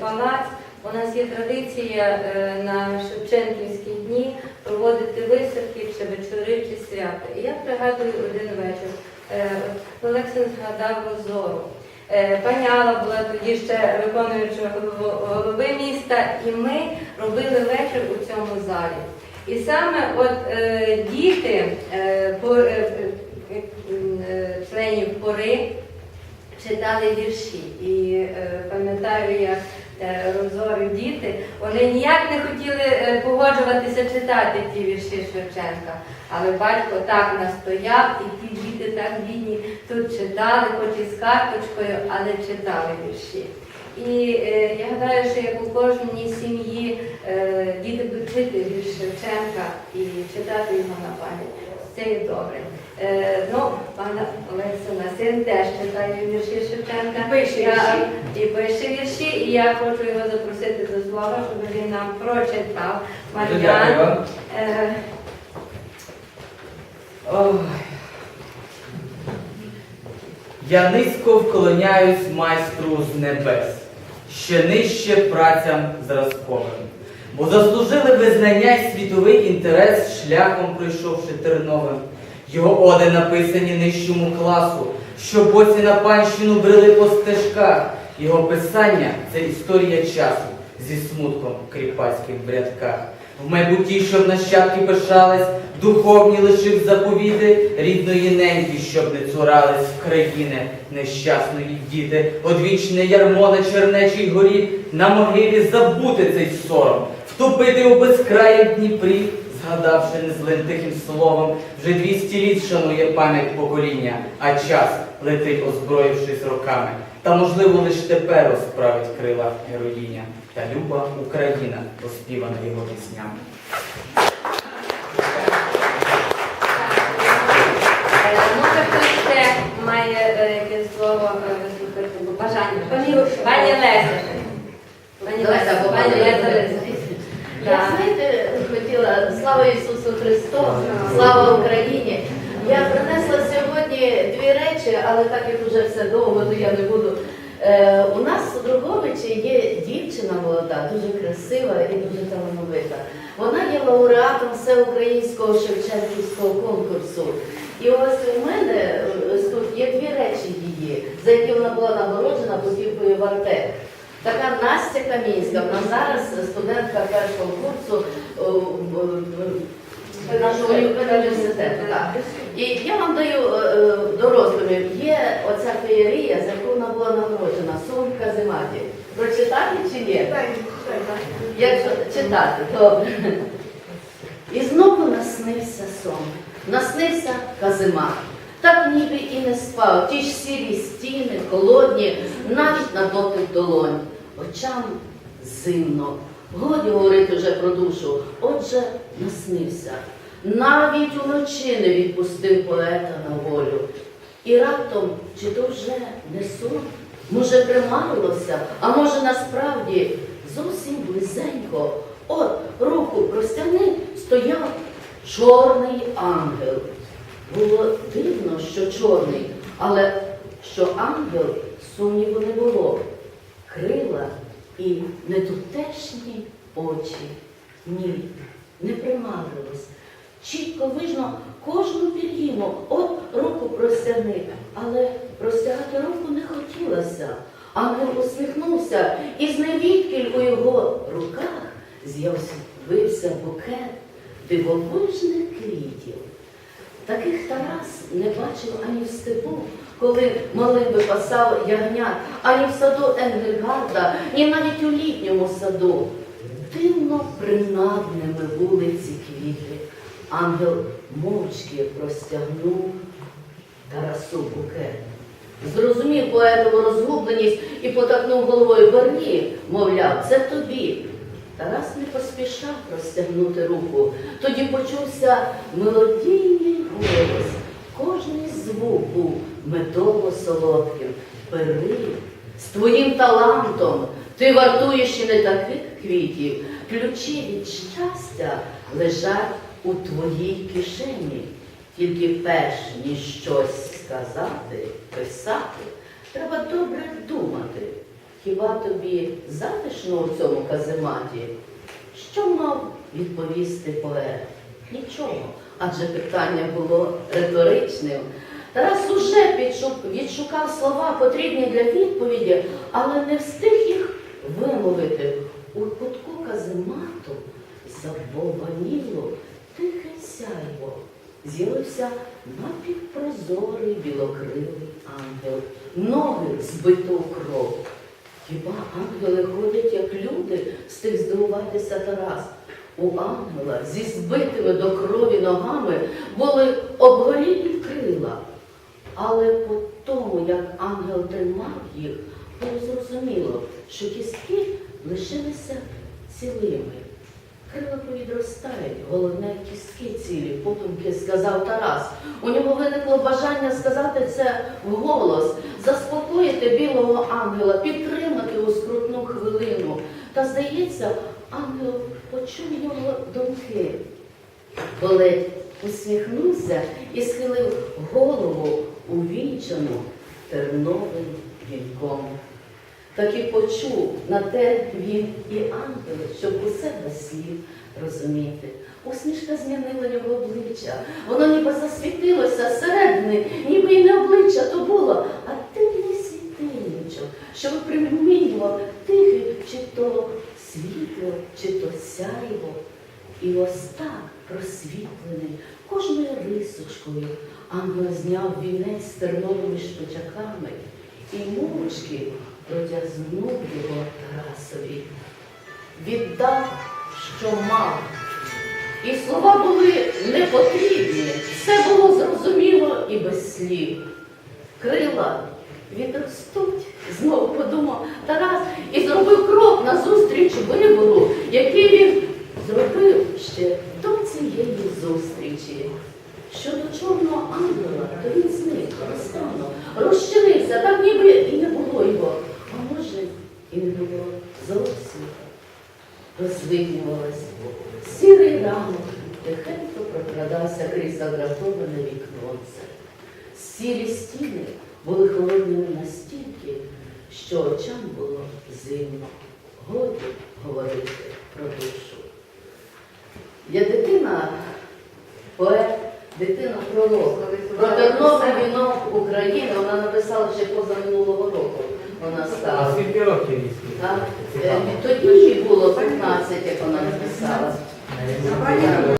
Палац. У нас є традиція е, на Шевченківські дні проводити виставки чи вечори, чи свята. І я пригадую один вечір. Е, Олексій згадав Зору. Е, Пані Алла була тоді ще виконуючою голови міста, і ми робили вечір у цьому залі. І саме от діти по, членів пори читали вірші. І е, пам'ятаю, як е, розори діти, вони ніяк не хотіли е, погоджуватися читати ті вірші Шевченка. Але батько так настояв, і ті діти так бідні тут читали, хоч і з карточкою, але читали вірші. І е, я гадаю, що як у кожній сім'ї е, діти будуть вчити вірш Шевченка і читати його на пам'ять. Це є добре. Е, ну, пана Олексина, син теж читає вірші Шевченка. Пише вірші. І пише вірші, і я хочу його запросити до слова, щоб він нам прочитав. Мар'ян. Е, Я низько вклоняюсь майстру з небес, ще нижче працям зразковим, бо заслужили визнання й світовий інтерес, шляхом пройшовши терновим. Його оди написані нижчому класу, що боці на панщину брели по стежках. Його писання це історія часу зі смутком в кріпацьких брядках. В майбутті, щоб нащадки пишались, духовні лишив заповіти рідної неньки, щоб не цурались в країни нещасної діти. Одвічне ярмо на Чернечій горі, на могилі забути цей сором, втопити у безкраїм Дніпрі, згадавши незлим тихим словом, вже двісті літ шанує пам'ять покоління, а час летить, озброївшись роками. Та можливо лиш тепер розправить крила героїня та люба Україна, оспівана його піснями. Е, має е, якесь слово е, вислухати, бажання. Пані, пані Леся. Пані Леся, Леся, пані пані Леся. Я знаєте, хотіла слава Ісусу Христу, слава Україні. Я принесла сьогодні дві речі, але так як вже все довго, то я не буду. Е, у нас у Друговичі є дівчина молода, дуже красива і дуже талановита. Вона є лауреатом всеукраїнського Шевченківського конкурсу. І ось у мене е, тут є дві речі її, за які вона була нагороджена путівкою в Артек. Така Настя Камінська, вона зараз студентка першого курсу о, о, о, нашого університету. Так. І я вам даю е, е, до роздумів, є оця феєрія, за яку вона була нагороджена, сон Казиматі. Прочитати чи ні? Якщо читати, добре. І знову наснився сон. Наснився Казимат. Так ніби і не спав. Ті ж сірі стіни, холодні, навіть на дотик долонь. Очам зимно. Годі говорити вже про душу. Отже, наснився. Навіть уночі не відпустив поета на волю. І раптом, чи то вже не сон, може, примарилося, а може насправді зовсім близенько. От руку простягни, стояв чорний ангел. Було дивно, що чорний, але що ангел сумніву не було. Крила і нетутешні очі. Ні, не примарилось. Чітко видно кожну пір'їну, от руку простягни, але простягати руку не хотілося. Ангел усміхнувся, і зневідкіль у його руках з'явився букет дивовижних квітів. Таких Тарас не бачив ані в степу, коли малим випасав ягнят, ані в саду Енгельгарда, ні навіть у літньому саду. Дивно принадними були ці квіти. Ангел мовчки простягнув Тарасу букет. Зрозумів поетову розгубленість і потакнув головою Барні, мовляв, це тобі. Тарас не поспішав простягнути руку. Тоді почувся мелодійний голос. Кожний звук був медово солодким. Бери з твоїм талантом. Ти вартуєш і не таких квітів. Ключі від щастя лежать у твоїй кишені. Тільки перш ніж щось сказати, писати, треба добре думати. хіба тобі затишно у цьому казематі? Що мав відповісти поет? Нічого, адже питання було риторичним. Тарас уже відшукав слова, потрібні для відповіді, але не встиг їх вимовити. У кутку каземату забовваніло тихе сяйво. З'явився напівпрозорий білокрилий ангел, ноги збито у кров. Хіба ангели ходять, як люди, встиг здивуватися Тарас. У ангела зі збитими до крові ногами були обгорілі крила. Але по тому, як ангел тримав їх, було зрозуміло, що кістки лишилися цілими. Крила повідростають, головне кістки цілі, подумки сказав Тарас. У нього виникло бажання сказати це вголос, заспокоїти білого ангела, підтримати у скрутну хвилину. Та, здається, ангел почув його думки. Болить усміхнувся і схилив голову увінчану терновим вінком. Так і почув на те він і ангел, щоб усе без слів розуміти. Усмішка змінила його обличчя. Воно ніби засвітилося зсередини, ніби і не обличчя то було, а дивний світильничок, що випромінював тихий чи то світло, чи то сяйво. І ось так просвітлений кожною рисочкою ангел зняв вінець з терновими шпичаками і мовчки протягнув його Тарасові. Віддав, що мав. І слова були не потрібні, все було зрозуміло і без слів. Крила відростуть, знову подумав Тарас і зробив крок назустріч вибору, який він ще до цієї зустрічі. Щодо чорного ангела, то він зник, розтанув, розчинився, так ніби і не було його. А може, і не було зовсім. Розвиднювалась. Сірий ранок тихенько прокрадався крізь загратоване віконце. Сірі стіни були холодними настільки, що очам було зимно. Годі говорити про душу. Я дитина, поет, дитина пророк. Про терновий вінок України вона написала ще поза минулого року. Вона А стала. скільки років? Е, Тоді їй було 15, як вона написала. Цікаво.